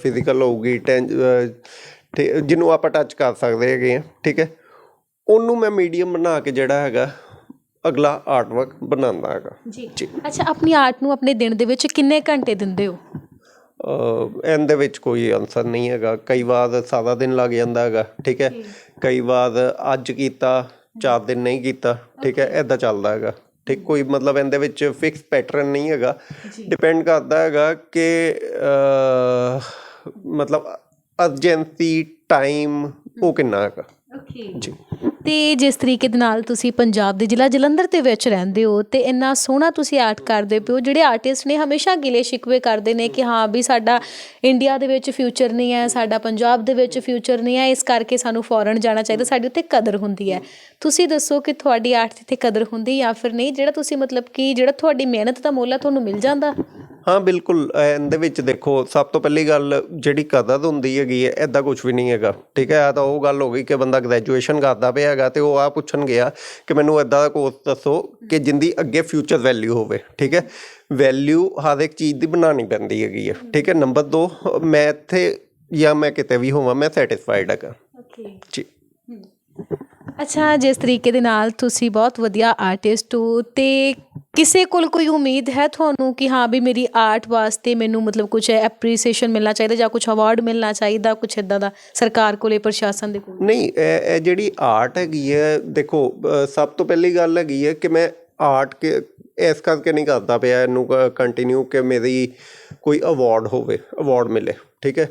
ਫਿਜ਼ੀਕਲ ਹੋਊਗੀ ਟੈਂ ਅ, ਜਿਹਨੂੰ ਆਪਾਂ ਟੱਚ ਕਰ ਸਕਦੇ ਹੈਗੇ ਆ ਠੀਕ ਹੈ? ਉਹਨੂੰ ਮੈਂ ਮੀਡੀਅਮ ਬਣਾ ਕੇ ਜਿਹੜਾ ਹੈਗਾ ਅਗਲਾ ਆਰਟਵਰਕ ਬਣਾਉਂਦਾ ਹੈਗਾ। ਜੀ। ਅੱਛਾ ਆਪਣੀ ਆਰਟ ਨੂੰ ਆਪਣੇ ਦਿਨ ਦੇ ਵਿੱਚ ਕਿੰਨੇ ਘੰਟੇ ਦਿੰਦੇ ਹੋ? ਇਹਦੇ ਵਿੱਚ ਕੋਈ ਆਨਸਰ ਨਹੀਂ ਹੈਗਾ। ਕਈ ਵਾਰ ਸਾਰਾ ਦਿਨ ਲੱਗ ਜਾਂਦਾ ਹੈਗਾ ਠੀਕ ਹੈ? ਕਈ ਵਾਰ ਅੱਜ ਕੀਤਾ ਚਾਰ ਦਿਨ ਨਹੀਂ ਕੀਤਾ ਠੀਕ ਹੈ? ਐਦਾਂ ਚੱਲਦਾ ਹੈਗਾ। ਠੀਕ ਕੋਈ ਮਤਲਬ ਇਹਦੇ ਵਿੱਚ ਫਿਕਸ ਪੈਟਰਨ ਨਹੀਂ ਹੈਗਾ। ਡਿਪੈਂਡ ਕਰਦਾ ਹੈਗਾ ਕਿ ਮਤਲਬ ਅਰਜੈਂਸੀ ਟਾਈਮ ਉਹ ਕਿੰਨਾ ਹੈਗਾ। ਓਕੇ ਜੀ। ਅਤੇ ਜਿਸ ਤਰੀਕੇ ਦੇ ਨਾਲ ਤੁਸੀਂ ਪੰਜਾਬ ਦੇ ਜ਼ਿਲ੍ਹਾ ਜਲੰਧਰ ਦੇ ਵਿੱਚ ਰਹਿੰਦੇ ਹੋ ਅਤੇ ਇੰਨਾ ਸੋਹਣਾ ਤੁਸੀਂ ਆਰਟ ਕਰਦੇ ਪਿਓ ਜਿਹੜੇ ਆਰਟਿਸਟ ਨੇ ਹਮੇਸ਼ਾ ਗਿਲੇ ਸ਼ਿਕਵੇ ਕਰਦੇ ਨੇ ਕਿ ਹਾਂ ਵੀ ਸਾਡਾ ਇੰਡੀਆ ਦੇ ਵਿੱਚ ਫਿਊਚਰ ਨਹੀਂ ਹੈ, ਸਾਡਾ ਪੰਜਾਬ ਦੇ ਵਿੱਚ ਫਿਊਚਰ ਨਹੀਂ ਹੈ, ਇਸ ਕਰਕੇ ਸਾਨੂੰ ਫੋਰਨ ਜਾਣਾ ਚਾਹੀਦਾ, ਸਾਡੀ ਉੱਥੇ ਕਦਰ ਹੁੰਦੀ ਹੈ। ਤੁਸੀਂ ਦੱਸੋ ਕਿ ਤੁਹਾਡੀ ਆਰਟ ਦੀ ਇੱਥੇ ਕਦਰ ਹੁੰਦੀ ਜਾਂ ਫਿਰ ਨਹੀਂ, ਜਿਹੜਾ ਤੁਸੀਂ ਮਤਲਬ ਕਿ ਜਿਹੜਾ ਤੁਹਾਡੀ ਮਿਹਨਤ ਦਾ ਮੁੱਲ ਹੈ ਤੁਹਾਨੂੰ ਮਿਲ ਜਾਂਦਾ? ਹਾਂ ਬਿਲਕੁਲ ਇਹਦੇ ਵਿੱਚ ਦੇਖੋ ਸਭ ਤੋਂ ਪਹਿਲੀ ਗੱਲ ਜਿਹੜੀ ਕਦਰ ਹੁੰਦੀ ਹੈਗੀ ਹੈ ਐਦਾਂ ਕੁਝ ਵੀ ਨਹੀਂ ਹੈਗਾ ਠੀਕ ਹੈ? ਆ ਤਾਂ ਉਹ ਗੱਲ ਹੋ ਗਈ ਕਿ ਬੰਦਾ ਗ੍ਰੈਜੂਏਸ਼ਨ ਕਰਦਾ ਪਿਆ ਹੈਗਾ ਤੇ ਉਹ ਆ ਪੁੱਛਣ ਗਿਆ ਕਿ ਮੈਨੂੰ ਐਦਾਂ ਦਾ ਕੋਰਸ ਦੱਸੋ ਕਿ ਜਿੰਦੀ ਅੱਗੇ ਫਿਊਚਰ ਵੈਲਿਊ ਹੋਵੇ ਠੀਕ ਹੈ? ਵੈਲਿਊ ਹਰ ਇੱਕ ਚੀਜ਼ ਦੀ ਬਣਾਉਣੀ ਪੈਂਦੀ ਹੈਗੀ ਹੈ ਠੀਕ ਹੈ? ਨੰਬਰ 2 ਮੈਂ ਇੱਥੇ ਜਾਂ ਮੈਂ ਕਿਤੇ ਵੀ ਹੋਵਾਂ ਮੈਂ ਸੈਟੀਸਫਾਈਡ ਹੈਗਾ। ਓਕੇ ਜੀ। ਅੱਛਾ, ਜਿਸ ਤਰੀਕੇ ਦੇ ਨਾਲ ਤੁਸੀਂ ਬਹੁਤ ਵਧੀਆ ਆਰਟਿਸਟ ਹੋ ਤੇ ਕਿਸੇ ਕੋਲ ਕੋਈ ਉਮੀਦ ਹੈ ਤੁਹਾਨੂੰ ਕਿ ਹਾਂ ਵੀ ਮੇਰੀ ਆਰਟ ਵਾਸਤੇ ਮੈਨੂੰ ਮਤਲਬ ਕੁਝ ਐਪਰੀਸੀਏਸ਼ਨ ਮਿਲਣਾ ਚਾਹੀਦਾ ਜਾਂ ਕੁਝ ਅਵਾਰਡ ਮਿਲਣਾ ਚਾਹੀਦਾ ਕੁਝ ਇਦਾਂ ਦਾ ਸਰਕਾਰ ਕੋਲੇ, ਪ੍ਰਸ਼ਾਸਨ ਦੇ ਕੋਲ? ਨਹੀਂ, ਇਹ ਇਹ ਜਿਹੜੀ ਆਰਟ ਹੈਗੀ ਹੈ, ਦੇਖੋ ਸਭ ਤੋਂ ਪਹਿਲੀ ਗੱਲ ਹੈਗੀ ਹੈ ਕਿ ਮੈਂ ਆਰਟ ਕੇ, ਇਸ ਕਰਕੇ ਨਹੀਂ ਕਰਦਾ ਪਿਆ ਇਹਨੂੰ ਕੰਟੀਨਿਊ ਕਿ ਮੇਰੀ ਕੋਈ ਅਵਾਰਡ ਹੋਵੇ ਅਵਾਰਡ ਮਿਲੇ, ਠੀਕ ਹੈ?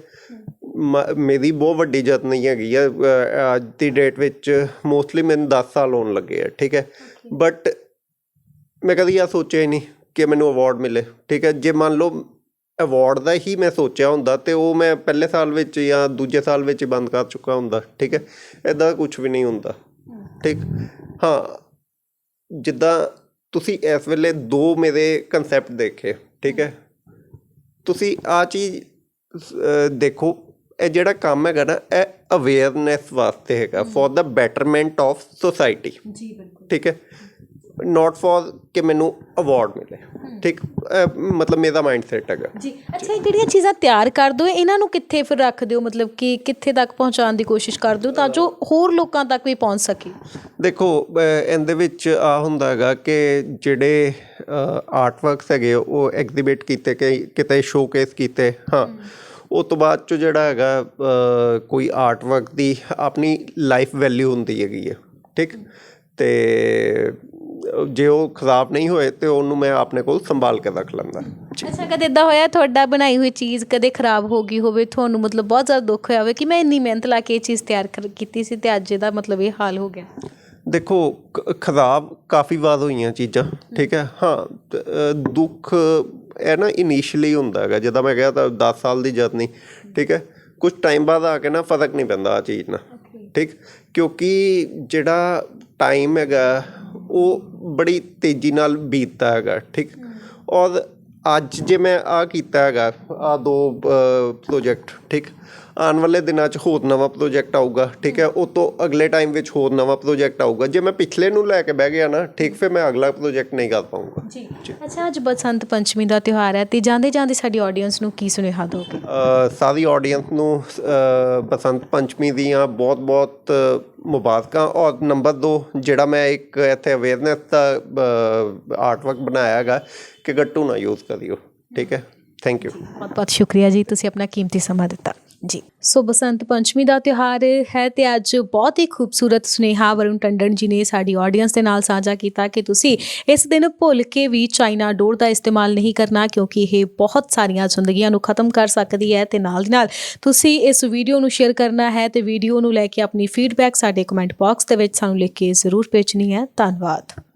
ਮ- ਮੇਰੀ ਬਹੁਤ ਵੱਡੀ ਜਤ ਨਹੀਂ ਹੈਗੀ ਅ, ਅੱਜ ਦੀ ਡੇਟ ਵਿੱਚ ਮੋਸਟਲੀ ਮੈਨੂੰ 10 ਸਾਲ ਹੋਣ ਲੱਗੇ ਆ ਠੀਕ ਹੈ? ਬਟ ਮੈਂ ਕਦੀ ਇਹ ਸੋਚਿਆ ਹੀ ਨਹੀਂ ਕਿ ਮੈਨੂੰ ਅਵਾਰਡ ਮਿਲੇ ਠੀਕ ਹੈ? ਜੇ ਮੰਨ ਲਓ ਅਵਾਰਡ ਦਾ ਹੀ ਮੈਂ ਸੋਚਿਆ ਹੁੰਦਾ ਤੇ ਉਹ ਮੈਂ ਪਹਿਲੇ ਸਾਲ ਵਿੱਚ ਜਾਂ ਦੂਜੇ ਸਾਲ ਵਿੱਚ ਬੰਦ ਕਰ ਚੁੱਕਾ ਹੁੰਦਾ ਠੀਕ ਹੈ? ਇਦਾਂ ਕੁਝ ਵੀ ਨਹੀਂ ਹੁੰਦਾ ਠੀਕ? ਹਾਂ ਜਿੱਦਾਂ ਤੁਸੀਂ ਇਸ ਵੇਲੇ ਦੋ ਮੇਰੇ ਕਨਸੈਪਟ ਦੇਖੇ ਠੀਕ ਹੈ? ਤੁਸੀਂ ਆ ਚੀਜ਼ ਦੇਖੋ ਇਹ ਜਿਹੜਾ ਕੰਮ ਹੈਗਾ ਨਾ ਇਹ ਅਵੇਅਰਨੈਸ ਵਾਸਤੇ ਹੈਗਾ for the betterment of society ਜੀ ਬਿਲਕੁਲ। ਠੀਕ ਹੈ? ਨਾਟ ਫॉर ਕਿ ਮੈਨੂੰ ਅਵਾਰਡ ਮਿਲੇ। ਠੀਕ? ਮਤਲਬ ਮੇਰਾ ਮਾਈਂਡਸੈਟ ਹੈਗਾ। ਜੀ ਅੱਛਾ ਇਹ ਜਿਹੜੀਆਂ ਚੀਜ਼ਾਂ ਤਿਆਰ ਕਰਦੇ ਹੋ ਇਹਨਾਂ ਨੂੰ ਕਿੱਥੇ ਫਿਰ ਰੱਖਦੇ ਹੋ ਮਤਲਬ ਕਿ ਕਿੱਥੇ ਤੱਕ ਪਹੁੰਚਾਉਣ ਦੀ ਕੋਸ਼ਿਸ਼ ਕਰਦੇ ਹੋ ਤਾਂ ਜੋ ਹੋਰ ਲੋਕਾਂ ਤੱਕ ਵੀ ਪਹੁੰਚ ਸਕੇ? ਦੇਖੋ ਇਹਦੇ ਵਿੱਚ ਆ ਹੁੰਦਾ ਹੈਗਾ ਕਿ ਜਿਹੜੇ ਆਰਟ ਵਰਕਸ ਹੈਗੇ ਉਹ ਐਗਜ਼ੀਬਿਟ ਕੀਤੇ ਕਿ ਕਿਤੇ ਸ਼ੋਕੇਸ ਕੀਤੇ ਹਾਂ। ਉਹ ਤੋਂ ਬਾਅਦ ਚ ਜਿਹੜਾ ਹੈਗਾ ਕੋਈ ਆਰਟ ਵਰਕ ਦੀ ਆਪਣੀ ਲਾਈਫ ਵੈਲਿਊ ਹੁੰਦੀ ਹੈਗੀ ਹੈ ਠੀਕ? ਤੇ ਜੇ ਉਹ ਖਰਾਬ ਨਹੀਂ ਹੋਏ ਤੇ ਉਹਨੂੰ ਮੈਂ ਆਪਣੇ ਕੋਲ ਸੰਭਾਲ ਕੇ ਰੱਖ ਲੈਂਦਾ। ਅੱਛਾ ਕਦੇ ਇਦਾਂ ਹੋਇਆ ਤੁਹਾਡਾ ਬਣਾਈ ਹੋਈ ਚੀਜ਼ ਕਦੇ ਖਰਾਬ ਹੋ ਗਈ ਹੋਵੇ ਤੁਹਾਨੂੰ ਮਤਲਬ ਬਹੁਤ ਜ਼ਿਆਦਾ ਦੁੱਖ ਹੋਇਆ ਹੋਵੇ ਕਿ ਮੈਂ ਇੰਨੀ ਮਿਹਨਤ ਲਾ ਕੇ ਇਹ ਚੀਜ਼ ਤਿਆਰ ਕਰ- ਕੀਤੀ ਸੀ ਤੇ ਅੱਜ ਇਹਦਾ ਮਤਲਬ ਇਹ ਹਾਲ ਹੋ ਗਿਆ? ਦੇਖੋ ਖਰਾਬ ਕਾਫੀ ਵਾਰ ਹੋਈਆਂ ਚੀਜ਼ਾਂ ਠੀਕ ਹੈ? ਹਾਂ ਦੁੱਖ ਇਹ ਨਾ ਇਨੀਸ਼ੀਅਲੀ ਹੁੰਦਾ ਹੈਗਾ ਜਦੋਂ ਮੈਂ ਕਿਹਾ ਤਾਂ 10 ਸਾਲ ਦੀ ਜਰਨੀ ਠੀਕ ਹੈ? ਕੁਝ ਟਾਈਮ ਬਾਅਦ ਆ ਕੇ ਨਾ ਫ਼ਰਕ ਨਹੀਂ ਪੈਂਦਾ ਆ ਚੀਜ਼ ਨਾਲ ਠੀਕ? ਕਿਉਂਕਿ ਜਿਹੜਾ ਟਾਈਮ ਹੈਗਾ ਉਹ ਬੜੀ ਤੇਜ਼ੀ ਨਾਲ ਬੀਤਦਾ ਹੈਗਾ ਠੀਕ? ਔਰ ਅੱਜ ਜੇ ਮੈਂ ਆਹ ਕੀਤਾ ਹੈਗਾ ਆਹ ਦੋ ਪ੍ਰੋਜੈਕਟ ਠੀਕ? ਆਉਣ ਵਾਲੇ ਦਿਨਾਂ 'ਚ ਹੋਰ ਨਵਾਂ ਪ੍ਰੋਜੈਕਟ ਆਊਗਾ ਠੀਕ ਹੈ? ਉਹ ਤੋਂ ਅਗਲੇ ਟਾਈਮ ਵਿੱਚ ਹੋਰ ਨਵਾਂ ਪ੍ਰੋਜੈਕਟ ਆਊਗਾ। ਜੇ ਮੈਂ ਪਿਛਲੇ ਨੂੰ ਲੈ ਕੇ ਬਹਿ ਗਿਆ ਨਾ ਠੀਕ ਫਿਰ ਮੈਂ ਅਗਲਾ ਪ੍ਰੋਜੈਕਟ ਨਹੀਂ ਕਰ ਪਾਉਂਗਾ ਜੀ। ਅੱਛਾ ਅੱਜ ਬਸੰਤ ਪੰਚਮੀ ਦਾ ਤਿਉਹਾਰ ਹੈ ਤੇ ਜਾਂਦੇ ਜਾਂਦੇ ਸਾਡੀ ਆਡੀਅנס ਨੂੰ ਕੀ ਸੁਨੇਹਾ ਦੋਗੇ? ਸਾਰੀ ਆਡੀਅנס ਨੂੰ ਬਸੰਤ ਪੰਚਮੀ ਦੀਆਂ ਬਹੁਤ ਬਹੁਤ ਮੁਬਾਰਕਾਂ ਔਰ ਨੰਬਰ 2 ਜਿਹੜਾ ਮੈਂ ਇੱਕ ਇੱਥੇ ਅਵੇਅਰਨੈਸ ਦਾ ਆਰਟ ਵਰਕ ਬਣਾਇਆ ਹੈਗਾ ਕਿ ਗੱਟੂ ਨਾ ਯੂਜ਼ ਕਰਿਓ ਠੀਕ ਹੈ ਥੈਂਕ ਯੂ ਬਹੁਤ ਬਹੁਤ ਸ਼ੁਕਰੀਆ ਜੀ ਤੁਸੀਂ ਆਪਣਾ ਕੀਮਤੀ ਸਮਾਂ ਦਿੱਤਾ ਜੀ। ਸੋ ਬਸੰਤ ਪੰਚਮੀ ਦਾ ਤਿਉਹਾਰ ਹੈ ਤੇ ਅੱਜ ਬਹੁਤ ਹੀ ਖੂਬਸੂਰਤ ਸੁਨੇਹਾ ਵਰੁਣ ਟੰਡਨ ਜੀ ਨੇ ਸਾਡੀ ਆਡੀਅנס ਦੇ ਨਾਲ ਸਾਂਝਾ ਕੀਤਾ ਕਿ ਤੁਸੀਂ ਇਸ ਦਿਨ ਭੁੱਲ ਕੇ ਵੀ ਚਾਈਨਾ ਡੋਰ ਦਾ ਇਸਤੇਮਾਲ ਨਹੀਂ ਕਰਨਾ ਕਿਉਂਕਿ ਇਹ ਬਹੁਤ ਸਾਰੀਆਂ ਜ਼ਿੰਦਗੀਆਂ ਨੂੰ ਖਤਮ ਕਰ ਸਕਦੀ ਹੈ ਤੇ ਨਾਲ ਦੀ ਨਾਲ ਤੁਸੀਂ ਇਸ ਵੀਡੀਓ ਨੂੰ ਸ਼ੇਅਰ ਕਰਨਾ ਹੈ ਤੇ ਵੀਡੀਓ ਨੂੰ ਲੈ ਕੇ ਆਪਣੀ ਫੀਡਬੈਕ ਸਾਡੇ ਕਮੈਂਟ ਬਾਕਸ ਦੇ ਵਿੱਚ ਸਾਨੂੰ ਲਿਖ ਕੇ ਜ਼ਰੂਰ ਭੇਜਣੀ ਹੈ। ਧੰਨਵਾਦ।